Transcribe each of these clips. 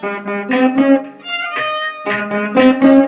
Thank you.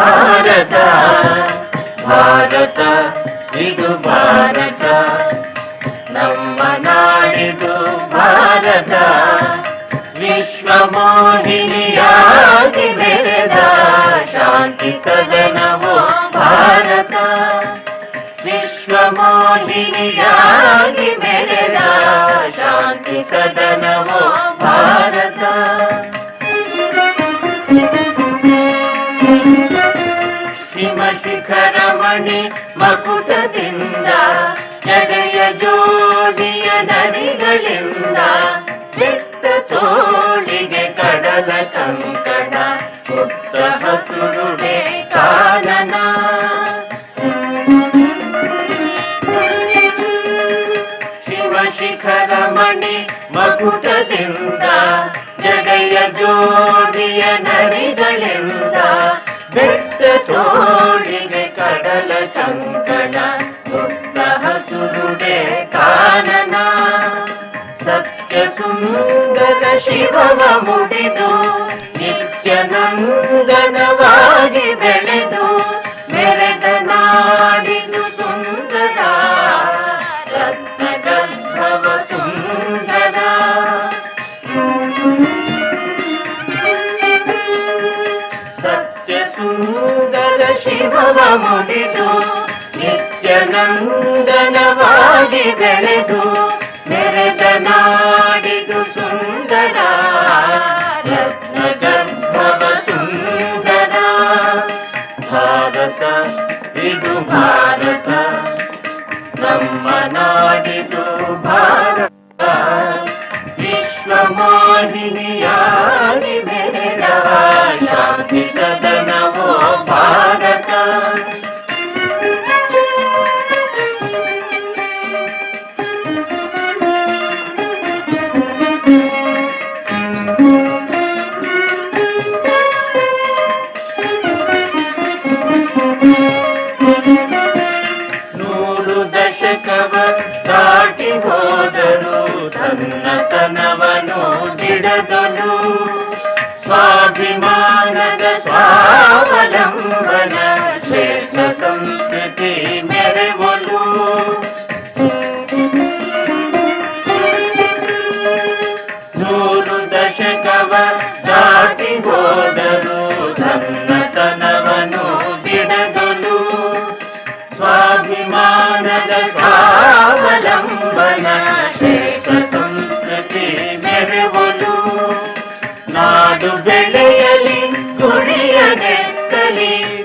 ನಾಡಿದು Bharat Bharat ಇದು ಭಾರತ ನಮ್ಮ ನಾಡಿದು ಭಾರತ ವಿಶ್ವ ಮೋಹಿನಿಯಾಗಿ ಬೆರೆದ ಶಾಂತಿ ಸದನವೋ ಭಾರತ ವಿಶ್ವ ಮೋಹಿನಿಯಾಗಿ ಬೆರೆದ ಶಾಂತಿ ಸದನವೋ ಭಾರತ ಮಣಿ ಮಕುಟದಿಂದ ಜಡೆಯ ಜೋಡಿಯ ನದಿಗಳಿಂದ ಬೆಟ್ಟ ತೋಳಿಗೆ ಕಡಲ ಕಂಕಣ ಪುಟ್ಟ ಹಸುರುಡೆ ಕಾನನ ಸತ್ಯ ಸುಂದರ ಶಿವವ ಮುಡಿದು ನಿತ್ಯ ನಂದನವಾಗಿ ಬೆಳೆದು ಮೆರೆದ ನಾಡಿದು ಸುಂದರ ರತ್ನ ಗರ್ಭವ ಸುಂದರ ಸತ್ಯ ಸುಂದರ ಶಿವವ ಮುಡಿದು ನಿತ್ಯ ನಂದನವಾಗಿ ಬೆಳೆದು ಮೆರೆದ ನಾಡಿದು ಕವಚ Thank you.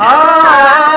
ಯಾರೋ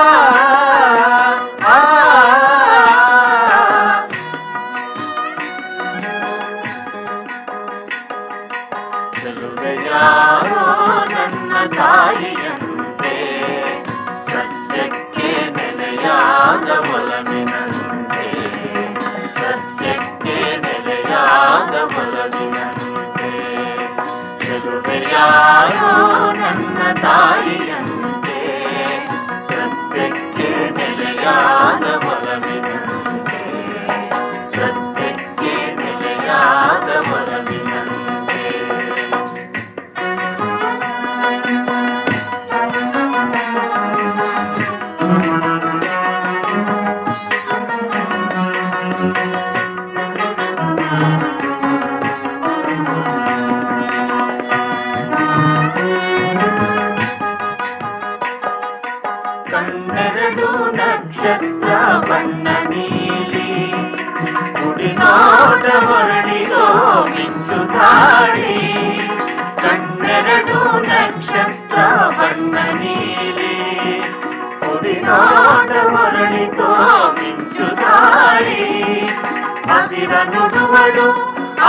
ಹಸಿರ ನುಡುವಳು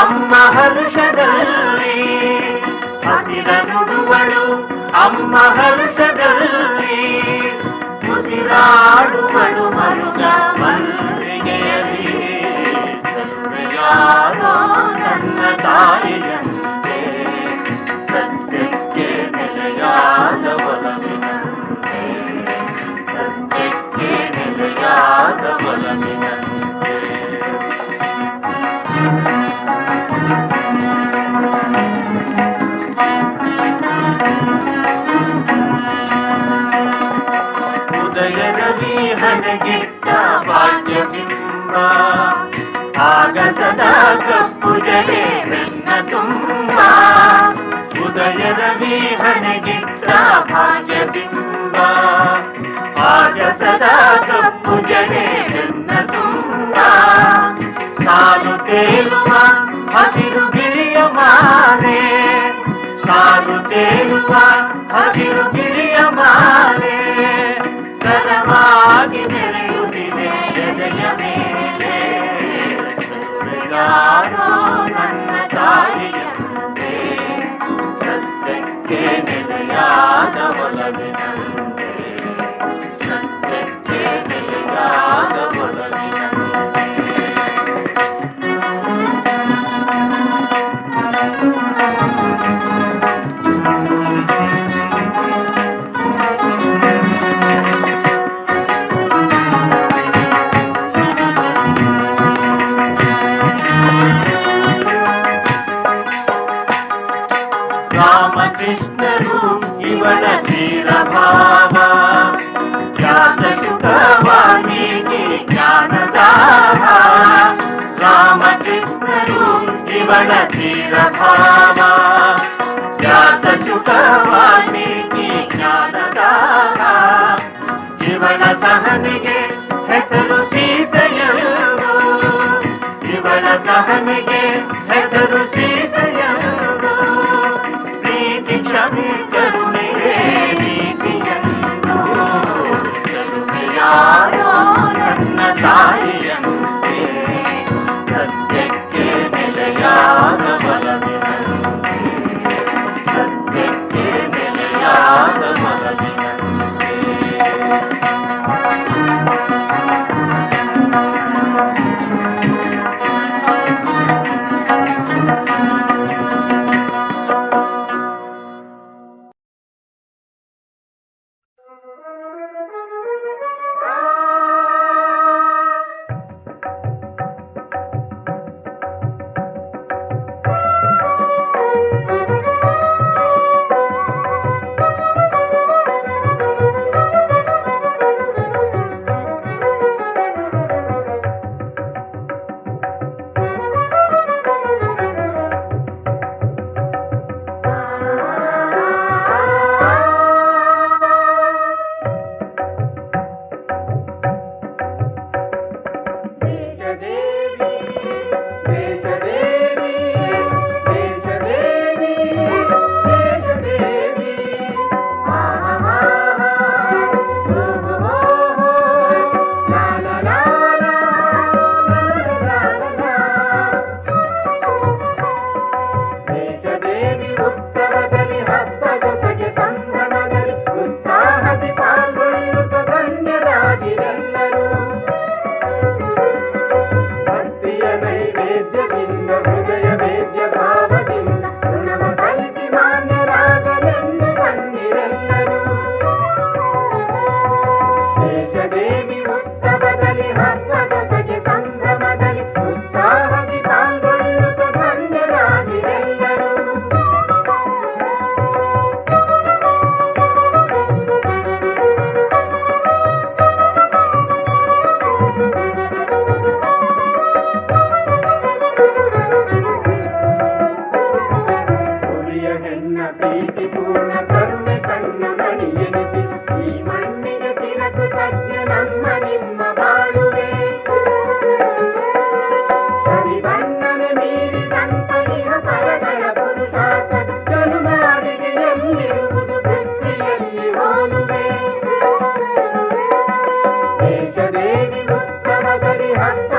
ಅಮ್ಮ ಹರುಷದಲ್ಲಿ ಹಸಿರ ನುಡುವಳು ಅಮ್ಮ ಹರುಷದಲ್ಲಿ ಉಸಿರಾಡುವಳು ಮರುಗ ಮಲ್ಲಿಗೆಯಲಿ ಯಾರೋ ನನ್ನ ತಾಯಿಯಂತೆ ಸತ್ಯಕ್ಕೆ ನೆಲೆಯಾದ ಒಲವಿನಂತೆ ಸತ್ಯಕ್ಕೆ ನೆಲೆಯಾದ ಒಲವಿನಂತೆ ಸಾಧ जीवन धीर भावा ख्यात सुखवाल्मीकि ज्ञानदाता रामकृष्णरूप जीवन धीर भावा ख्यात सुखवाल्मीकि ज्ञानदाता जीवन सहनिगे ಹೆಸರು ಸೀತೆಯರು ಇವಳ ಸಹನಿಗೆ 好。हरि हस्त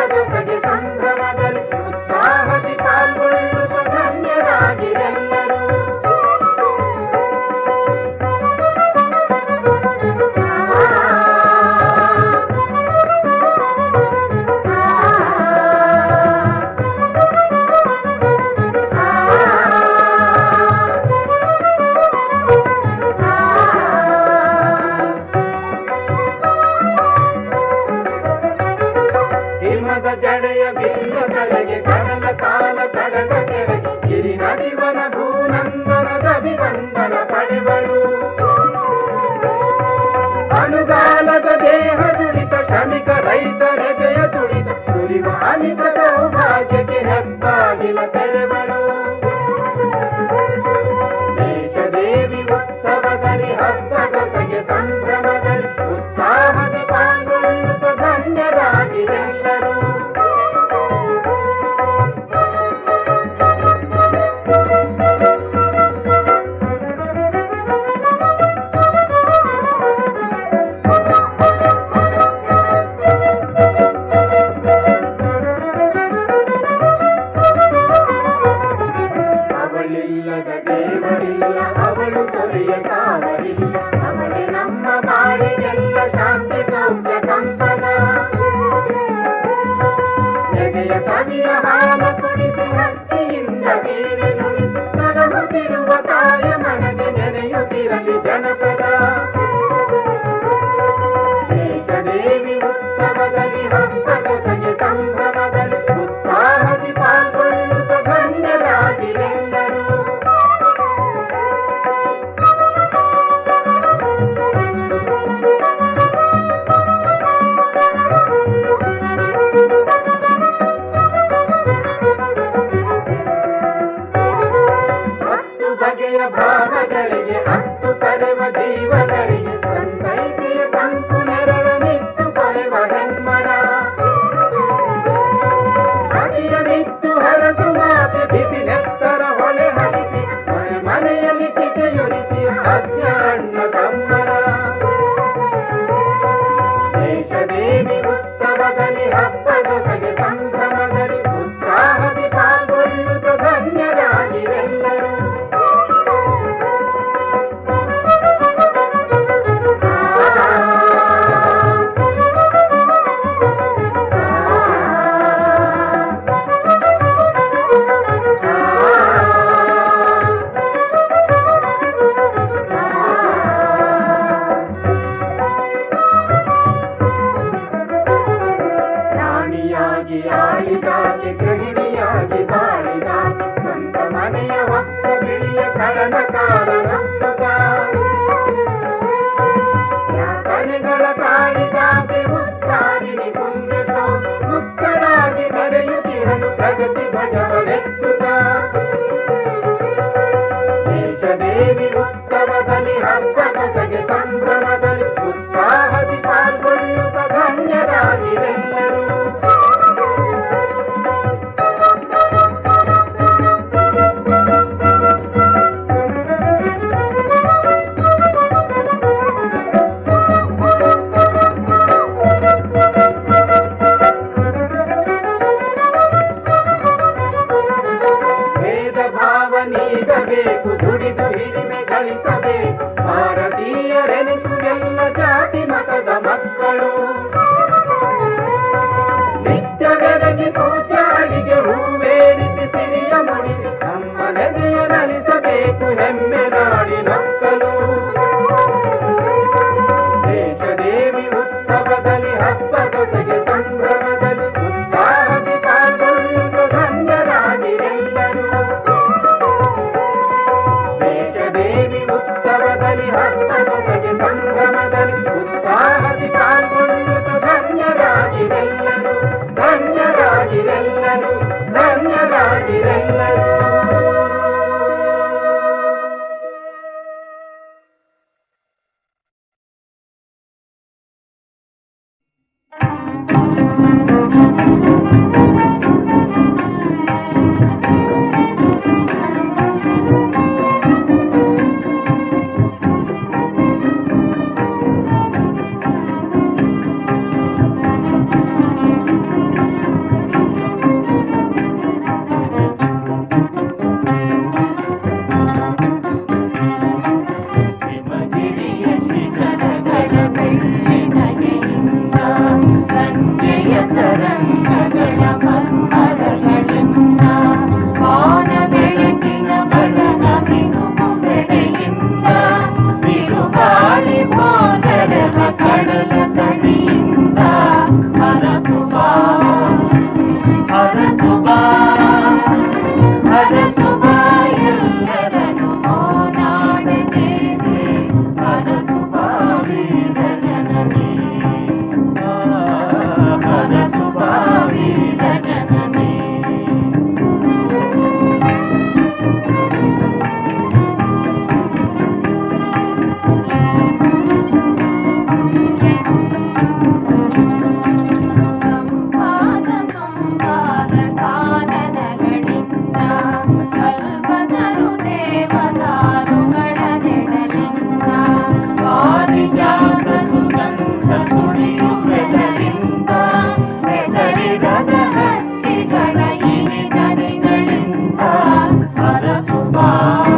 ಬೇಕು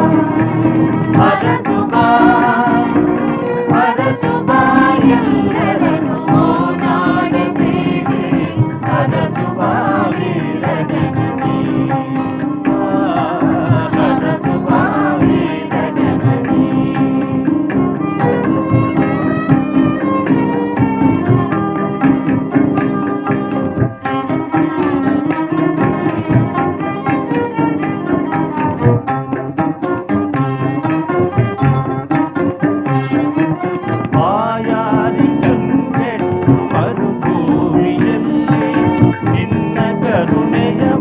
Thank you. Omega.